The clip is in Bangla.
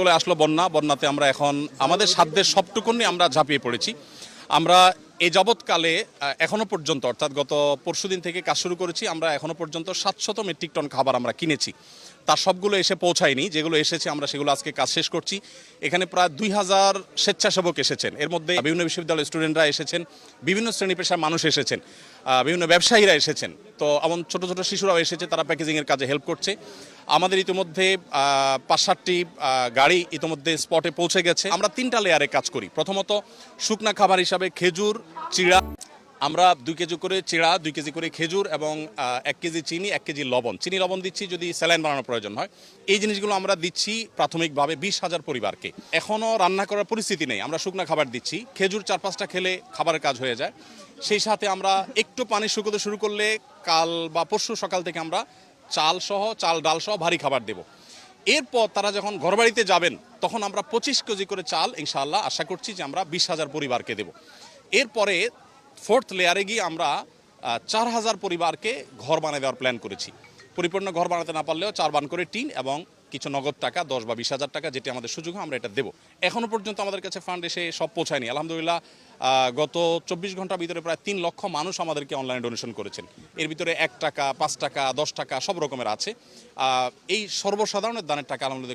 চলে আসলো বন্যা। বন্যাতে আমরা এখন আমাদের সাধ্যের সবটুকুন আমরা ঝাঁপিয়ে পড়েছি। আমরা এই যাবৎকালে এখনও পর্যন্ত, অর্থাৎ গত পরশুদিন থেকে কাজ শুরু করেছি, আমরা এখনও পর্যন্ত সাতশত মেট্রিক টন খাবার আমরা কিনেছি। তার সবগুলো এসে পৌঁছায়নি, যেগুলো এসেছে আমরা সেগুলো আজকে কাজ শেষ করছি। এখানে প্রায় দুই হাজার স্বেচ্ছাসেবক এসেছেন। এর মধ্যে বিভিন্ন বিশ্ববিদ্যালয়ের স্টুডেন্টরা এসেছেন, বিভিন্ন শ্রেণি পেশার মানুষ এসেছেন বিভিন্ন ব্যবসায়ীরা এসেছেন। তো এমন ছোট ছোট শিশুরাও এসেছে, তারা প্যাকেজিংয়ের কাজে হেল্প করছে। আমাদের ইতিমধ্যে পাঁচ সাতটি গাড়ি ইতিমধ্যে স্পটে পৌঁছে গেছে। আমরা তিনটা লেয়ারে কাজ করি। প্রথমত শুকনা খাবার হিসাবে খেজুর, চিড়া আমরা দুই কেজি করে চিড়া, দুই কেজি করে খেজুর এবং এক কেজি চিনি, এক কেজি লবণ। চিনি, লবণ দিচ্ছি যদি স্যালাইন বানানোর প্রয়োজন হয়। এই জিনিসগুলো আমরা দিচ্ছি প্রাথমিকভাবে বিশ হাজার পরিবারকে। এখনও রান্না করার পরিস্থিতি নেই। আমরা শুকনা খাবার দিচ্ছি। খেজুর চার পাঁচটা খেলে খাবারের কাজ হয়ে যায়। সেই সাথে আমরা একটু পানি শুকোতে শুরু করলে কাল বা পরশু সকাল থেকে আমরা চাল সহ, চাল, ডাল সহ ভারী খাবার দেব। এরপর তারা যখন ঘরবাড়িতে যাবেন, তখন আমরা পঁচিশ কেজি করে চাল, ইনশাআল্লাহ, আশা করছি যে আমরা বিশ হাজার পরিবারকে দেব। এরপরে ফোর্থ লেয়ারে গিয়ে আমরা চার হাজার পরিবারকে ঘর বানিয়ে দেওয়ার প্ল্যান করেছি। পরিপূর্ণ ঘর বানাতে না পারলেও চার বান করে টিন এবং কিছু নগদ টাকা, দশ বা বিশ হাজার টাকা যেটি আমাদের সুযোগ আমরা এটা দেবো। এখনও পর্যন্ত আমাদের কাছে ফান্ড এসে সব পৌঁছায়নি। আলহামদুলিল্লাহ গত চব্বিশ ঘণ্টার ভিতরে প্রায় তিন লক্ষ মানুষ আমাদেরকে অনলাইনে ডোনেশন করেছেন। এর ভিতরে এক টাকা, পাঁচ টাকা, দশ টাকা সব রকমের আছে। এই সর্বসাধারণের দানের টাকা আলহামদুলিল্লাহ